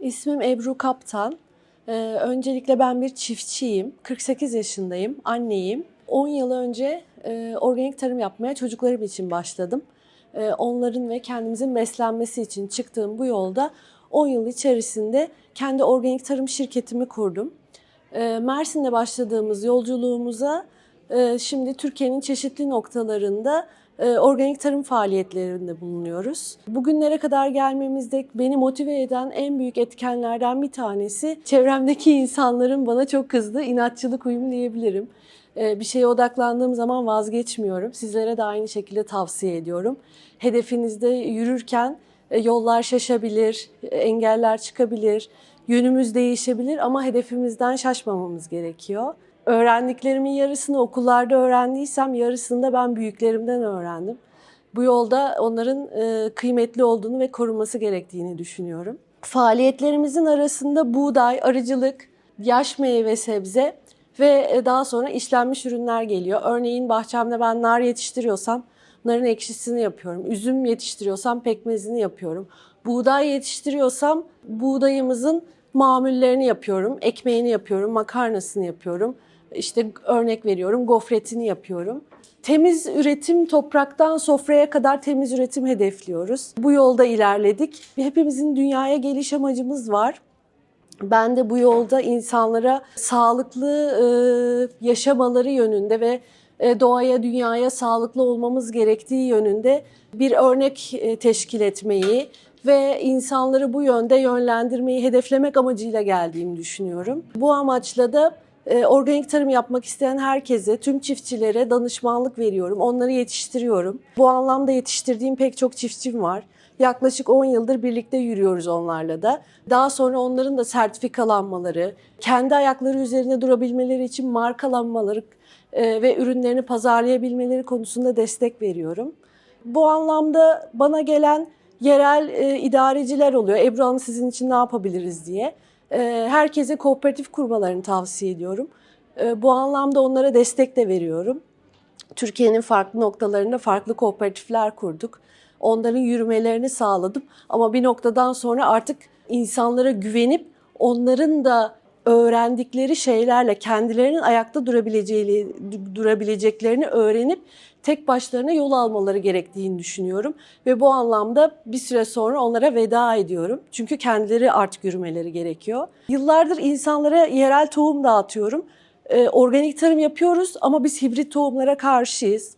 İsmim Ebru Kaptan. Ee, öncelikle ben bir çiftçiyim. 48 yaşındayım, anneyim. 10 yıl önce e, organik tarım yapmaya çocuklarım için başladım. E, onların ve kendimizin beslenmesi için çıktığım bu yolda 10 yıl içerisinde kendi organik tarım şirketimi kurdum. E, Mersin'de başladığımız yolculuğumuza e, şimdi Türkiye'nin çeşitli noktalarında organik tarım faaliyetlerinde bulunuyoruz. Bugünlere kadar gelmemizde beni motive eden en büyük etkenlerden bir tanesi çevremdeki insanların bana çok kızdığı inatçılık uyumu diyebilirim. E, Bir şeye odaklandığım zaman vazgeçmiyorum. Sizlere de aynı şekilde tavsiye ediyorum. Hedefinizde yürürken e, yollar şaşabilir, e, engeller çıkabilir, yönümüz değişebilir ama hedefimizden şaşmamamız gerekiyor. Öğrendiklerimin yarısını okullarda öğrendiysem yarısını da ben büyüklerimden öğrendim. Bu yolda onların e, kıymetli olduğunu ve korunması gerektiğini düşünüyorum. Faaliyetlerimizin arasında buğday, arıcılık, yaş meyve sebze ve e, daha sonra işlenmiş ürünler geliyor. Örneğin bahçemde ben nar yetiştiriyorsam narın ekşisini yapıyorum. Üzüm yetiştiriyorsam pekmezini yapıyorum. Buğday yetiştiriyorsam buğdayımızın mamullerini yapıyorum. Ekmeğini yapıyorum, makarnasını yapıyorum. İşte örnek veriyorum gofretini yapıyorum. Temiz üretim topraktan sofraya kadar temiz üretim hedefliyoruz. Bu yolda ilerledik. Hepimizin dünyaya geliş amacımız var. Ben de bu yolda insanlara sağlıklı e, yaşamaları yönünde ve e, doğaya, dünyaya sağlıklı olmamız gerektiği yönünde bir örnek e, teşkil etmeyi ve insanları bu yönde yönlendirmeyi hedeflemek amacıyla geldiğimi düşünüyorum. Bu amaçla da e, organik tarım yapmak isteyen herkese, tüm çiftçilere danışmanlık veriyorum. Onları yetiştiriyorum. Bu anlamda yetiştirdiğim pek çok çiftçim var. Yaklaşık 10 yıldır birlikte yürüyoruz onlarla da. Daha sonra onların da sertifikalanmaları, kendi ayakları üzerine durabilmeleri için markalanmaları e, ve ürünlerini pazarlayabilmeleri konusunda destek veriyorum. Bu anlamda bana gelen yerel e, idareciler oluyor. Ebru Hanım sizin için ne yapabiliriz diye. E, herkese kooperatif kurmalarını tavsiye ediyorum. E, bu anlamda onlara destek de veriyorum. Türkiye'nin farklı noktalarında farklı kooperatifler kurduk. Onların yürümelerini sağladım. Ama bir noktadan sonra artık insanlara güvenip onların da öğrendikleri şeylerle kendilerinin ayakta durabileceği, durabileceklerini öğrenip tek başlarına yol almaları gerektiğini düşünüyorum. Ve bu anlamda bir süre sonra onlara veda ediyorum. Çünkü kendileri artık yürümeleri gerekiyor. Yıllardır insanlara yerel tohum dağıtıyorum. Ee, organik tarım yapıyoruz ama biz hibrit tohumlara karşıyız.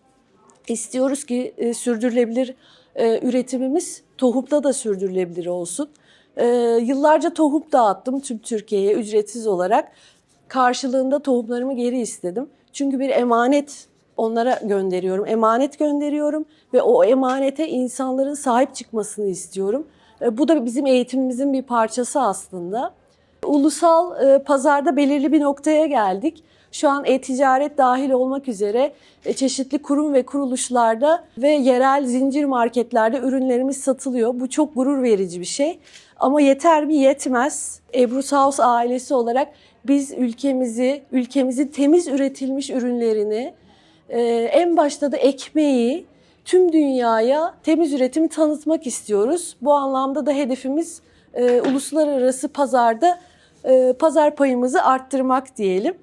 İstiyoruz ki e, sürdürülebilir e, üretimimiz tohumda da sürdürülebilir olsun. E, yıllarca tohum dağıttım tüm Türkiye'ye ücretsiz olarak. Karşılığında tohumlarımı geri istedim. Çünkü bir emanet onlara gönderiyorum. Emanet gönderiyorum ve o emanete insanların sahip çıkmasını istiyorum. E, bu da bizim eğitimimizin bir parçası aslında. Ulusal e, pazarda belirli bir noktaya geldik. Şu an e-ticaret dahil olmak üzere e, çeşitli kurum ve kuruluşlarda ve yerel zincir marketlerde ürünlerimiz satılıyor. Bu çok gurur verici bir şey. Ama yeter mi? Yetmez. Ebru Saus ailesi olarak biz ülkemizi, ülkemizin temiz üretilmiş ürünlerini, e, en başta da ekmeği tüm dünyaya temiz üretimi tanıtmak istiyoruz. Bu anlamda da hedefimiz e, uluslararası pazarda pazar payımızı arttırmak diyelim.